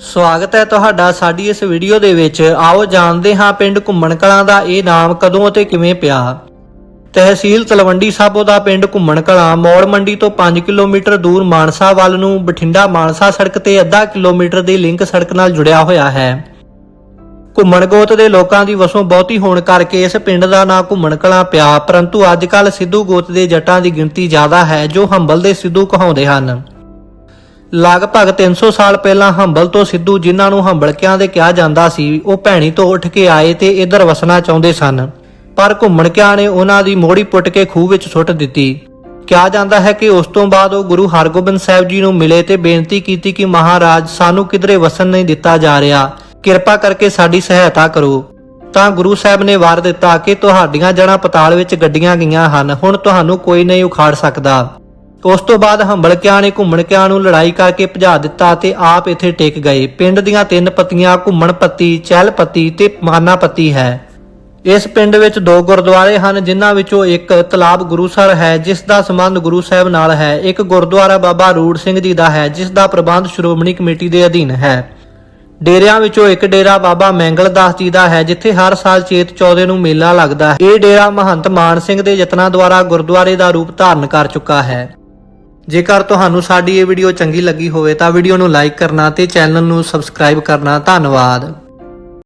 ਸਵਾਗਤ ਹੈ ਤੁਹਾਡਾ ਸਾਡੀ ਇਸ ਵੀਡੀਓ ਦੇ ਵਿੱਚ। ਆਓ ਜਾਣਦੇ ਹਾਂ ਪਿੰਡ ਘੁੰਮਣ ਕਲਾਂ ਦਾ ਇਹ ਨਾਮ ਕਦੋਂ ਅਤੇ ਕਿਵੇਂ ਪਿਆ। ਤਹਿਸੀਲ ਤਲਵੰਡੀ ਸਾਬੋ ਦਾ ਪਿੰਡ ਘੁੰਮਣ ਕਲਾਂ, ਮੌੜ ਮੰਡੀ ਤੋਂ 5 ਕਿਲੋਮੀਟਰ ਦੂਰ ਮਾਨਸਾ ਵੱਲ ਨੂੰ, ਬਠਿੰਡਾ ਮਾਨਸਾ ਸੜਕ ਤੇ ਅੱਧਾ ਕਿਲੋਮੀਟਰ ਦੀ ਲਿੰਕ ਸੜਕ ਨਾਲ ਜੁੜਿਆ ਹੋਇਆ ਹੈ। ਘੁੰਮਣ ਗੋਤ ਦੇ ਲੋਕਾਂ ਦੀ ਵਸੋਂ ਬਹੁਤੀ ਹੋਣ ਕਰਕੇ ਇਸ ਪਿੰਡ ਦਾ ਨਾਂ ਘੁੰਮਣ ਕਲਾਂ ਪਿਆ, ਪਰੰਤੂ ਅੱਜ ਕੱਲ ਸਿੱਧੂ ਗੋਤ ਦੇ ਜੱਟਾਂ ਦੀ ਗਿਣਤੀ ਜ਼ਿਆਦਾ ਹੈ, ਜੋ ਹੰਬਲ ਦੇ ਸਿੱਧੂ ਕਹਾਉਂਦੇ ਹਨ। ਲਗਭਗ 300 ਸਾਲ ਪਹਿਲਾਂ ਹੰਬਲ ਤੋਂ ਸਿੱਧੂ ਜਿਨ੍ਹਾਂ ਨੂੰ ਹੰਬਲਕਿਆਂ ਦੇ ਕਿਹਾ ਜਾਂਦਾ ਸੀ, ਉਹ ਭੈਣੀ ਤੋਂ ਉੱਠ ਕੇ ਆਏ ਤੇ ਇੱਧਰ ਵਸਣਾ ਚਾਹੁੰਦੇ ਸਨ। ਪਰ ਘੁੰਮਣਕਿਆਂ ਨੇ ਉਹਨਾਂ ਦੀ ਮੋੜੀ ਪੁੱਟ ਕੇ ਖੂਹ ਵਿੱਚ ਸੁੱਟ ਦਿੱਤੀ। ਕਿਹਾ ਜਾਂਦਾ ਹੈ ਕਿ ਉਸ ਤੋਂ ਬਾਅਦ ਉਹ ਗੁਰੂ ਹਰਗੋਬਿੰਦ ਸਾਹਿਬ ਜੀ ਨੂੰ ਮਿਲੇ ਤੇ ਬੇਨਤੀ ਕੀਤੀ ਕਿ ਮਹਾਰਾਜ, ਸਾਨੂੰ ਕਿਧਰੇ ਵਸਣ ਨਹੀਂ ਦਿੱਤਾ ਜਾ ਰਿਹਾ। ਕਿਰਪਾ ਕਰਕੇ ਸਾਡੀ ਸਹਾਇਤਾ ਕਰੋ। ਤਾਂ ਗੁਰੂ ਸਾਹਿਬ ਨੇ ਵਾਰ ਦਿੱਤਾ ਕਿ ਤੁਹਾਡੀਆਂ ਜੜ੍ਹਾਂ ਪਤਾਲ ਵਿੱਚ ਗੱਡੀਆਂ ਗਈਆਂ ਹਨ, ਹੁਣ ਤੁਹਾਨੂੰ ਕੋਈ ਨਹੀਂ ਉਖਾੜ ਸਕਦਾ। ਉਸ ਤੋਂ ਬਾਅਦ ਹੰਬਲਕਿਆਂ ਨੇ ਘੁੰਮਣਕਿਆਂ ਨੂੰ ਲੜਾਈ ਕਰਕੇ ਭਜਾ ਦਿੱਤਾ ਤੇ ਆਪ ਇੱਥੇ ਟਿਕ ਗਏ। ਪਿੰਡ ਦੀਆਂ ਤਿੰਨ ਪੱਤੀਆਂ, ਘੁੰਮਣ ਪੱਤੀ, ਚਹਿਲ ਪੱਤੀ ਤੇ ਮਾਨਾ ਪੱਤੀ ਹੈ। ਇਸ ਪਿੰਡ ਵਿੱਚ ਦੋ ਗੁਰਦੁਆਰੇ ਹਨ, ਜਿਨ੍ਹਾਂ ਵਿੱਚੋਂ ਇੱਕ ਤਲਾਬ ਗੁਰੂਸਰ ਹੈ, ਜਿਸ ਦਾ ਸੰਬੰਧ ਗੁਰੂ ਸਾਹਿਬ ਨਾਲ ਹੈ। ਇੱਕ ਗੁਰਦੁਆਰਾ ਬਾਬਾ ਰੂੜ ਸਿੰਘ ਜੀ ਦਾ ਹੈ, ਜਿਸ ਦਾ ਪ੍ਰਬੰਧ ਸ਼੍ਰੋਮਣੀ ਕਮੇਟੀ ਦੇ ਅਧੀਨ ਹੈ। ਡੇਰਿਆਂ ਵਿੱਚੋਂ ਇੱਕ ਡੇਰਾ ਬਾਬਾ ਮੈਂਗਲ ਦਾਸ ਜੀ ਦਾ ਹੈ, ਜਿੱਥੇ ਹਰ ਸਾਲ ਚੇਤ ਚੌਦੇ ਨੂੰ ਮੇਲਾ ਲੱਗਦਾ ਹੈ। ਇਹ ਡੇਰਾ ਮਹੰਤ ਮਾਨ ਸਿੰਘ ਦੇ ਯਤਨਾਂ ਦੁਆਰਾ ਗੁਰਦੁਆਰੇ ਦਾ ਰੂਪ ਧਾਰਨ ਕਰ ਚੁੱਕਾ ਹੈ। ਜੇਕਰ ਤੁਹਾਨੂੰ ਸਾਡੀ ਇਹ ਵੀਡੀਓ ਚੰਗੀ ਲੱਗੀ ਹੋਵੇ ਤਾਂ ਵੀਡੀਓ ਨੂੰ ਲਾਈਕ ਕਰਨਾ ਤੇ ਚੈਨਲ ਨੂੰ ਸਬਸਕ੍ਰਾਈਬ ਕਰਨਾ ਧੰਨਵਾਦ।